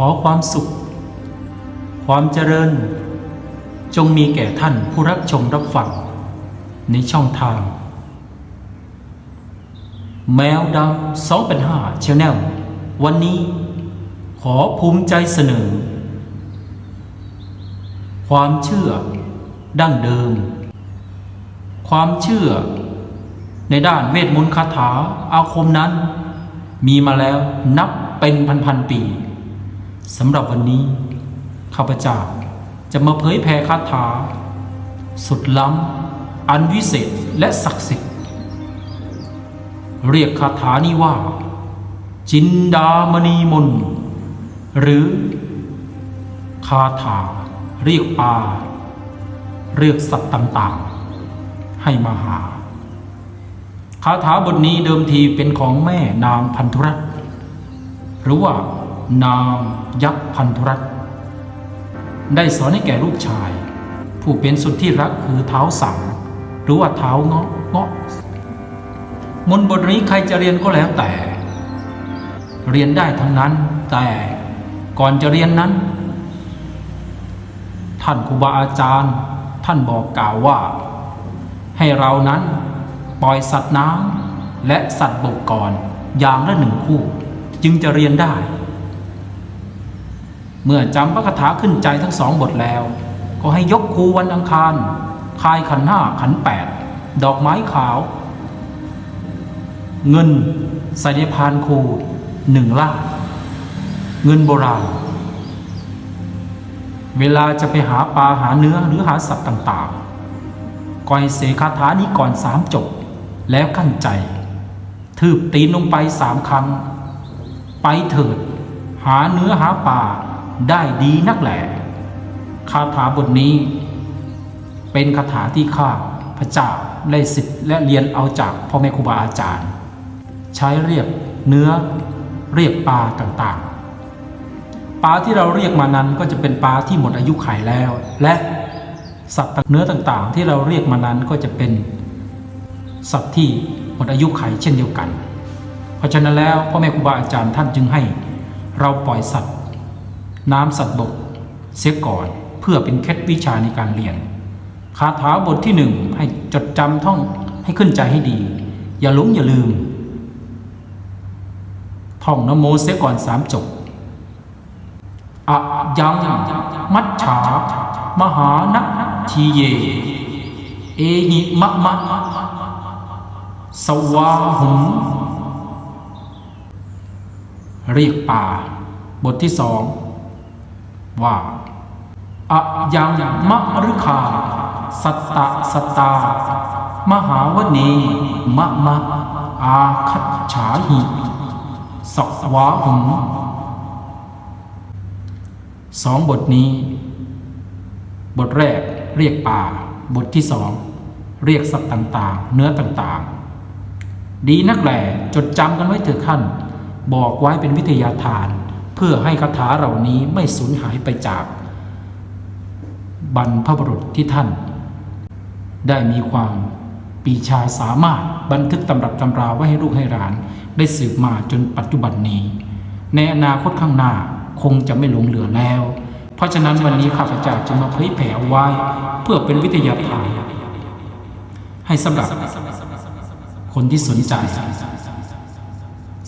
ขอความสุข ความเจริญ จงมีแก่ท่านผู้รับชมรับฟัง ในช่องทาง แมวดำสองเป็นห้าชแนลวันนี้ขอภูมิใจเสนอ ความเชื่อ ดั้งเดิม ความเชื่อ ในด้านเวทมนต์คาถาอาคมนั้น มีมาแล้วนับเป็นพันๆปี สำหรับวันนี้ ข้าพเจ้าจะมาเผยแผ่คาถา สุดล้ำ อันวิเศษและศักดิ์สิทธิ์ เรียกคาถานี้ว่า จินดามณีมน หรือ คาถา เรียกปลาเรียกสัตว์ต่างๆ ให้มาหา คาถาบทนี้เดิมทีเป็นของแม่นางพันธุรัตหรือว่า นางยักษ์พันธุรัตได้สอนให้แก่ลูกชาย ผู้เป็นสุดที่รักคือเท้าสังหรือว่าเท้าเงาะเงาะมนบทนี้ใครจะเรียนก็แล้วแต่ เรียนได้ทั้งนั้นแต่ก่อนจะเรียนนั้น ท่านครูบาอาจารย์ ท่านบอกกล่าวว่า ให้เรานั้นปล่อยสัตว์น้ำและสัตว์บกก่อนอย่างละหนึ่งคู่ จึงจะเรียนได้ เมื่อจำพระคาถาขึ้นใจทั้งสองบทแล้ว ก็ให้ยกครูวันอังคาร คายขันห้าขันแปดดอกไม้ขาว เงินใส่ในพานครูหนึ่งล่าเงินโบราณ เวลาจะไปหาปลาหาเนื้อหรือหาสัตว์ต่างๆก่อยเสกคาถานี้ก่อนสามจบ แล้วกั้นใจ ทืบตีนลงไปสามครั้ง ไปเถิด หาเนื้อหาปลา ได้ดีนักแหละคาถาบทนี้ เป็นคาถาที่ข้าพระเจ้าได้สิทธิ์และเรียนเอาจากพ่อแม่ครูบาอาจารย์ ใช้เรียกเนื้อเรียกปลาต่างๆ ปลาที่เราเรียกมานั้นก็จะเป็นปลาที่หมดอายุไขแล้ว และสัตว์เนื้อต่างๆ ที่เราเรียกมานั้นก็จะเป็นสัตว์ที่หมดอายุไขเช่นเดียวกัน เพราะฉะนั้นแล้วพ่อแม่ครูบาอาจารย์ท่านจึงให้ เราปล่อยสัตว์ น้ำสัตว์บกเสียก่อนเพื่อเป็นเคล็ดวิชาในการเรียนคาถาบทที่หนึ่งให้จดจำท่องให้ขึ้นใจให้ดี อย่าหลงอย่าลืม ท่องนโมเสียก่อนสามจบอะยังมัจฉามหานัทีเย เอหิมะมะสวาหุงเรียกป่า บทที่สอง ว่าอะยังมะรุคา สัตตะสตตา มหาวเนมะมะ อาคัจฉาหิสวาหุงสองบทนี้ บทแรกเรียกป่า บทที่สองเรียกสัตว์ต่างๆ เนื้อต่างๆ ดีนักแหล่จดจำกันไว้เถิดท่านบอกไว้เป็นวิทยาทาน เพื่อให้คาถาเหล่านี้ไม่สูญหายไปจาก บรรพบุรุษที่ท่าน ได้มีความปีชาสามารถบันทึกตำรับตำราไว้ให้ลูกให้หลาน ได้สืบมาจนปัจจุบันนี้ ในอนาคตข้างหน้าคงจะไม่หลงเหลือแล้ว เพราะฉะนั้นวันนี้ข้าพเจ้าจะมาเผยแผ่ไว้ เพื่อเป็นวิทยาทานให้สำหรับคนที่สนใจ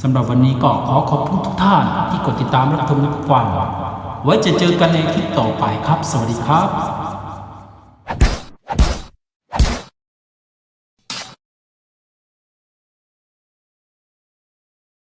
สำหรับวันนี้ก็ขอขอบคุณทุกท่านที่กดติดตามรับชมรับฟังไว้จะเจอกันในคลิปต่อไปครับ สวัสดีครับ